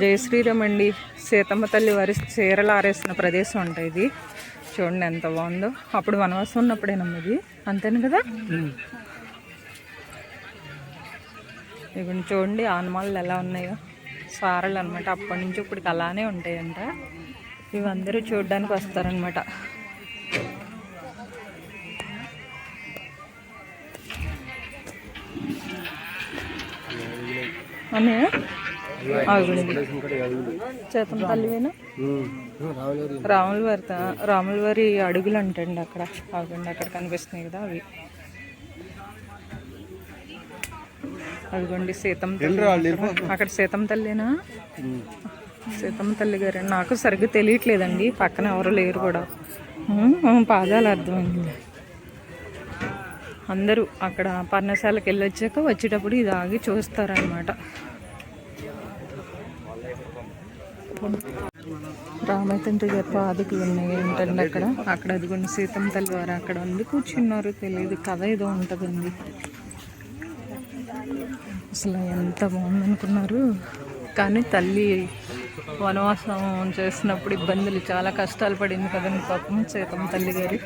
జయ శ్రీరామ్ అండి సీతమ్మ తల్లి వారి చీరలు ఆరేసిన ప్రదేశం అంట ఇది. చూడండి ఎంత బాగుందో. అప్పుడు వనవాసం ఉన్నప్పుడేనమ్మ ఇది. అంతేను కదా? ఇవన్నీ చూడండి ఆనమాలు ఎలా ఉన్నాయో. సారలు అనమాట అప్పటి నుంచి ఇప్పటికి అలానే ఉంటాయంట. ఇవి అందరూ చూడడానికి వస్తారనమాట అన్నయ్య? చేతం తల్లివేనా? రాముల వారి త- రాముల వారి అడుగులు అంటండి అక్కడ. ఆగండి అక్కడ కనిపిస్తున్నాయి కదా అవి. అదిగోండి సీతమ్మ తల్లి. అక్కడ- సీతమ్మ తల్లినా? సీతమ్మ తల్లి గారు. నాకు సరిగ్గా తెలియట్లేదండి. పక్కన ఎవరు లేరు కూడా. పాదాలు అర్థమైంది. అందరూ అక్కడ పర్ణశాలకు వెళ్ళి వచ్చాక వచ్చేటప్పుడు ఇది ఆగి చూస్తారనమాట రామతండ్రి గారి పాదుకులు ఉన్నాయి ఏంటండి అక్కడ? అక్కడ అదిగోండి సీతమ్మ తల్లి వారు అక్కడ ఉంది. కూర్చున్నారు తెలియదు కథ ఏదో ఉంటుందండి. అసలు ఎంత బాగుందనుకున్నారు. కానీ తల్లి వనవాసం చేసినప్పుడు ఇబ్బందులు చాలా కష్టాలు పడింది కదండి పాపం సీతమ్మ తల్లి గారు.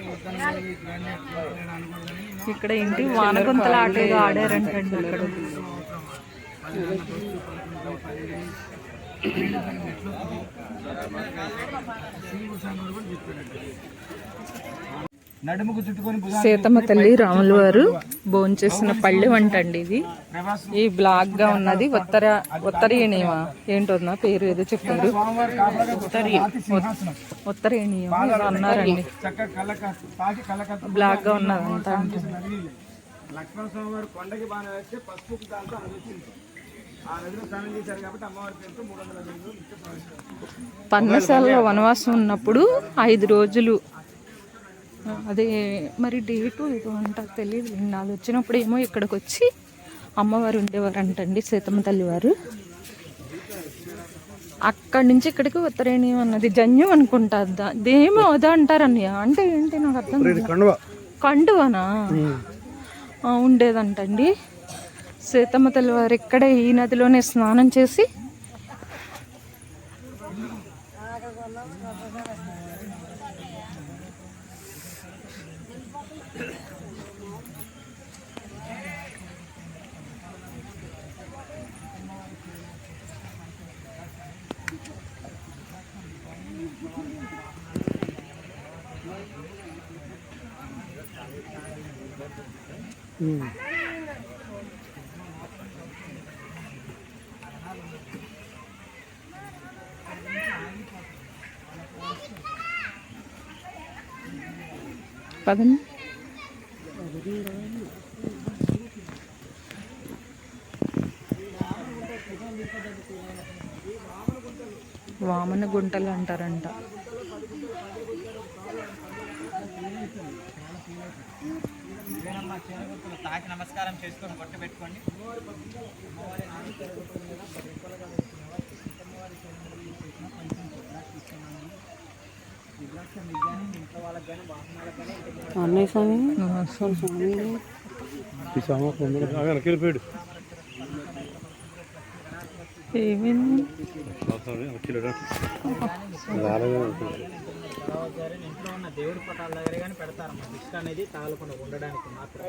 ఇక్కడ ఏంటి? వానగుంతల ఆట ఏదో ఆడారంటండి అక్కడ. సీతమ్మ తల్లి రాముల వారు భోంచేసిన పళ్ళె వంట అండి ఇది. ఈ బ్లాక్గా ఉన్నది ఉత్తర ఉత్తరీయణీయమా ఏంటో నా పేరు ఏదో చెప్పారు. ఏదో అన్నారండి. బ్లాక్గా ఉన్నదంతా అంటే నది లక్ష్మణ స్వామి. వారు కొండకి బాగా వేస్తే పసుపు దాంతో అనుభవించారు పన్నశాలలో వనవాసం ఉన్నప్పుడు ఐదు రోజులు. అదే మరి డేటు ఏదో అంటారు తెలియదు నాది వచ్చినప్పుడు ఏమో ఇక్కడికి వచ్చి అమ్మవారు ఉండేవారు అంటండి సీతమ్మ తల్లి వారు అక్కడి నుంచి ఇక్కడికి ఉత్తరేణి అన్నది జన్యం అనుకుంటా. దేమో అదా అంటారన్నయ్య. అంటే ఏంటి నాకు అర్థం కాదు. కండువనా? ఉండేదంటండి. సీతమ్మ తల్లి వారు ఇక్కడే ఈ నదిలోనే స్నానం చేసి పదండి. వామన గుంటలు అంటారంట. తాకి నమస్కారం చేసుకొని కొట్టు పెట్టుకోండి. అన్నయ్య స్వామి? వెళ్ళిపోయాడు ఏమైంది ఇంట్లో ఉన్న దేవుడి పటాల దగ్గర కానీ పెడతారు దిష్ట అనేది తగలకుండా ఉండడానికి మాత్రం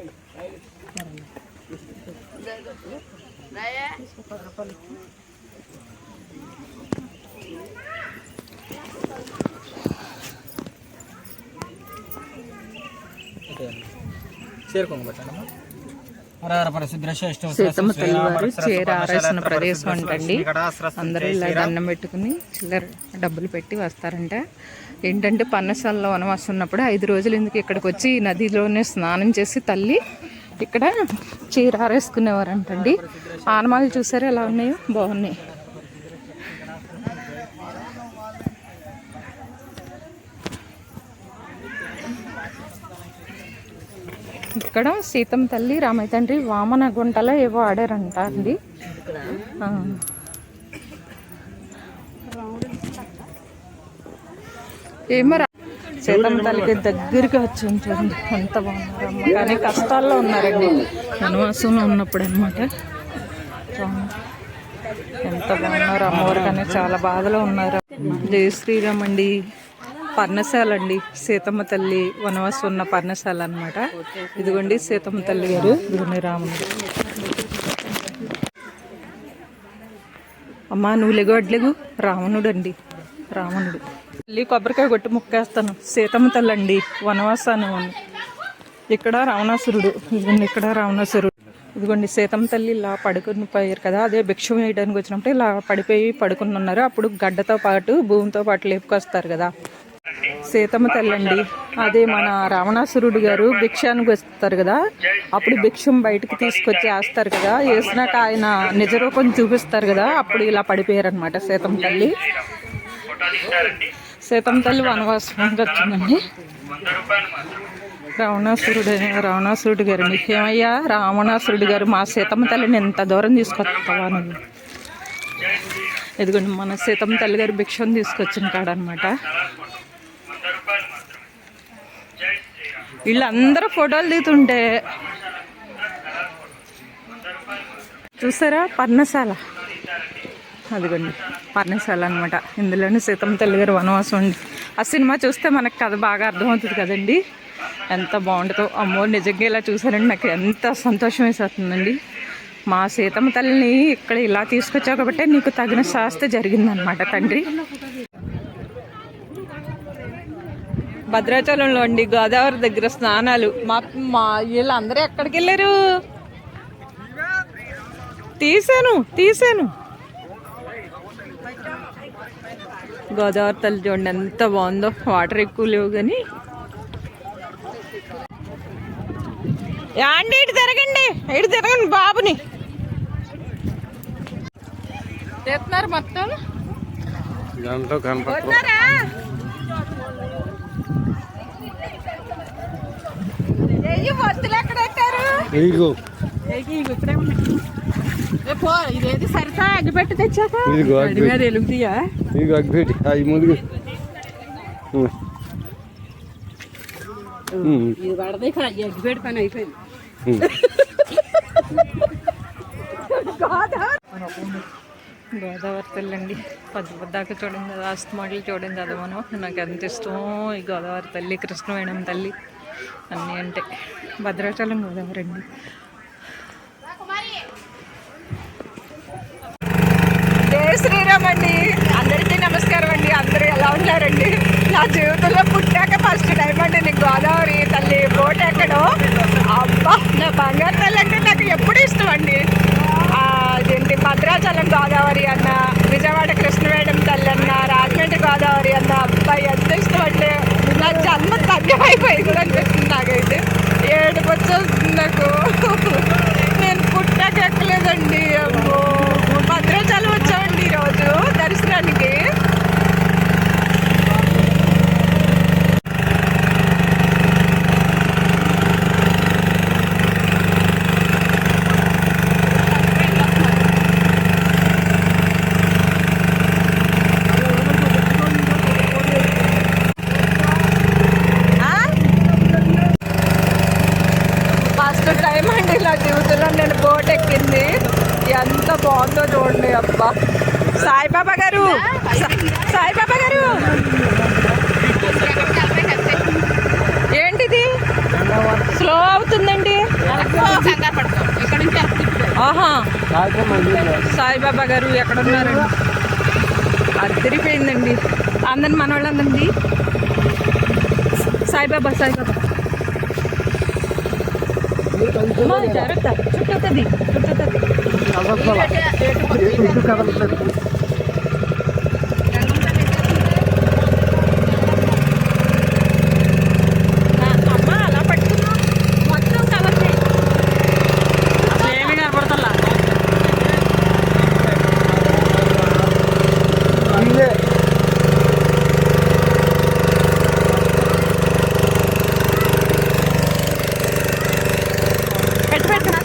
శ్రేష్ఠ సీతమ్మ తల్లి వారు చీర ఆరేసిన ప్రదేశం అంటండి. అందరూ ఇలా దండం పెట్టుకుని చిల్లర డబ్బులు పెట్టి వస్తారంట. ఏంటంటే పన్నసాలలో వనవాసం ఉన్నప్పుడు ఐదు రోజులు ఎందుకు ఇక్కడికి వచ్చి నదిలోనే స్నానం చేసి తల్లి ఇక్కడ చీర ఆరేసుకునేవారంటండి. ఆనమాలు చూసారా ఎలా ఉన్నాయో? బాగున్నాయి. ఇక్కడ సీతమ్మ తల్లి రామయ్య తండ్రి వామన గుంటలో ఏవో ఆడారంట అండి. ఆ. ఏమో సీతమ్మ తల్లికి దగ్గరికి వచ్చి ఉంటుంది ఎంత బాగున్నారమ్మ కానీ కష్టాల్లో ఉన్నారండి. వనవాసంలో ఉన్నప్పుడు అనమాట ఎంత బాగున్నారు అమ్మవారు కానీ చాలా బాధలో ఉన్నారు. జయ శ్రీరామ్ అండి. పర్ణశాల అండి సీతమ్మ తల్లి వనవాసం ఉన్న పర్ణశాల అన్నమాట. ఇదిగోండి సీతమ్మ తల్లి గారు ఇదిగోండి రాముడు అమ్మా నువ్వు లెగు రావణుడు అండి రావణుడు. తల్లి కొబ్బరికాయ కొట్టి ముక్కేస్తాను. సీతమ్మ తల్లి అండి వనవాసాను ఇక్కడ రావణాసురుడు. ఇదిగోండి ఇక్కడ రావణాసురుడు. ఇదిగోండి సీతమ్మ తల్లి ఇలా పడుకుని పోయారు కదా అదే భిక్షం వేయడానికి వచ్చినప్పుడు ఇలా పడిపోయి పడుకుని ఉన్నారు. అప్పుడు గడ్డతో పాటు భూమితో పాటు లేపుకొస్తారు కదా. సీతమ్మ తల్లి అండి అదే మన రావణాసురుడు గారు భిక్షానికి వస్తారు కదా అప్పుడు భిక్షం బయటకు తీసుకొచ్చి వేస్తారు కదా. వేసినాక ఆయన నిజ రూపం చూపిస్తారు కదా అప్పుడు ఇలా పడిపోయారు అనమాట సీతమ్మ తల్లి. సీతమ్మ తల్లి వనవాసానికి వచ్చిందండి. రావణాసురుడు రావణాసురుడు గారు ఏమయ్యా రావణాసురుడు గారు మా సీతమ్మ తల్లిని ఎంత దూరం తీసుకొస్తావా నువ్వు? ఇదిగోండి మన సీతమ్మ తల్లి గారు భిక్షం తీసుకొచ్చిన కాడనమాట వీళ్ళందరూ ఫోటోలు దిగుతుంటే. చూసారా పర్ణశాల. అదిగోండి. పర్ణశాల అనమాట ఇందులోనే సీతమ్మ తల్లి గారు వనవాసం ఉంది. ఆ సినిమా చూస్తే మనకు కథ బాగా అర్థమవుతుంది కదండి. ఎంత బాగుంటుందో. అమ్మో నిజంగా ఇలా చూసారండి నాకు ఎంత సంతోషం వేసేస్తుందండి. మా సీతమ్మ తల్లిని ఇక్కడ ఇలా తీసుకొచ్చావు కాబట్టి నీకు తగిన శాస్తి జరిగిందనమాట తండ్రి. భద్రాచలంలో అండి గోదావరి దగ్గర స్నానాలు. మా మా వీళ్ళందరూ ఎక్కడికి వెళ్ళారు? తీసాను తీసాను గోదావరి తల్లి చూడండి ఎంత బాగుందో. వాటర్ ఎక్కువ లేవు కానీ. యాండి ఇటు తిరగండి ఇటు తిరగండి బాబుని. తెస్తున్నారు మొత్తం? దాంట్లో ఇదిగో. ఇదేది సరితా అగ్గిపెట్టి తెచ్చాక. మీద ఎలుగుతీయా? ఇదిగో అగ్గిపెట్టి అవి ముందుకు. ఉం. ఉం. ఇది పడదే పని అయిపోయింది. గోదావరి తల్లి పద్ద పద్దాక చూడండి కదా అస్త మోడల్ చూడండి కదా మనం నాకు ఎంత ఇష్టమో ఈ గోదావరి తల్లి కృష్ణవేణం తల్లి. అన్నీ అంటే భద్రాచలం గోదావరి అండి. జయ శ్రీరామ్ అండి. అందరికీ నమస్కారం అండి. అందరూ ఎలా ఉన్నారండి? నా జీవితంలో పుట్టాక ఫస్ట్ టైం అండి నీకు గోదావరి తల్లి బోట్ ఎక్కడం. అబ్బా నా బంగారు తల్లి అంటే నాకు ఎప్పుడు ఇష్టం అండి. అదేంటి భద్రాచలం గోదావరి అన్న విజయవాడ కృష్ణవేడం తల్లి అన్న రాజమండ్రి గోదావరి అన్న అబ్బాయి ఎంత ఇష్టం అంటే నా జన్మ తగ్గమైపోయింది అనిపిస్తుంది నాకైతే ఏడుపు వచ్చేస్తుంది నాకు నేను పుట్టాక ఎక్కలేదండి అమ్మో భద్రాచలం వచ్చామండి ఈరోజు దర్శనానికి ఫస్ట్ టైం అండి నా జీవితంలో నేను బోట్ ఎక్కింది బాగుందో చూడండి అబ్బా. సాయిబాబా గారు. సాయిబాబా గారు. ఏంటిది? స్లో అవుతుందండి. ఆహా. సాయిబాబా గారు ఎక్కడున్నారండి? అద్దరిపోయిందండి అందరిని మన వాళ్ళందండి సాయిబాబా సాయిబాబా జరుగుతా చుట్టూతుంది అమ్మా అలా పట్టుకున్నా మొత్తం కవర్ చేయి ఏమి కనపడతల్లా పెట్టు పెట్టు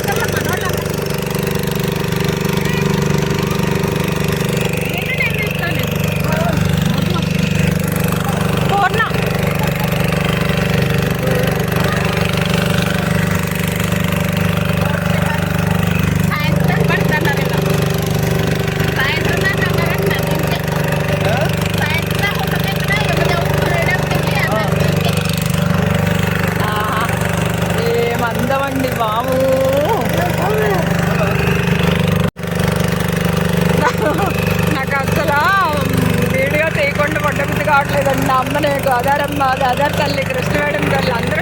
రావట్లేదండి నా అమ్మనే గోదారమ్మ గోదావరి తల్లి కృష్ణవేడం తల్లి అందరూ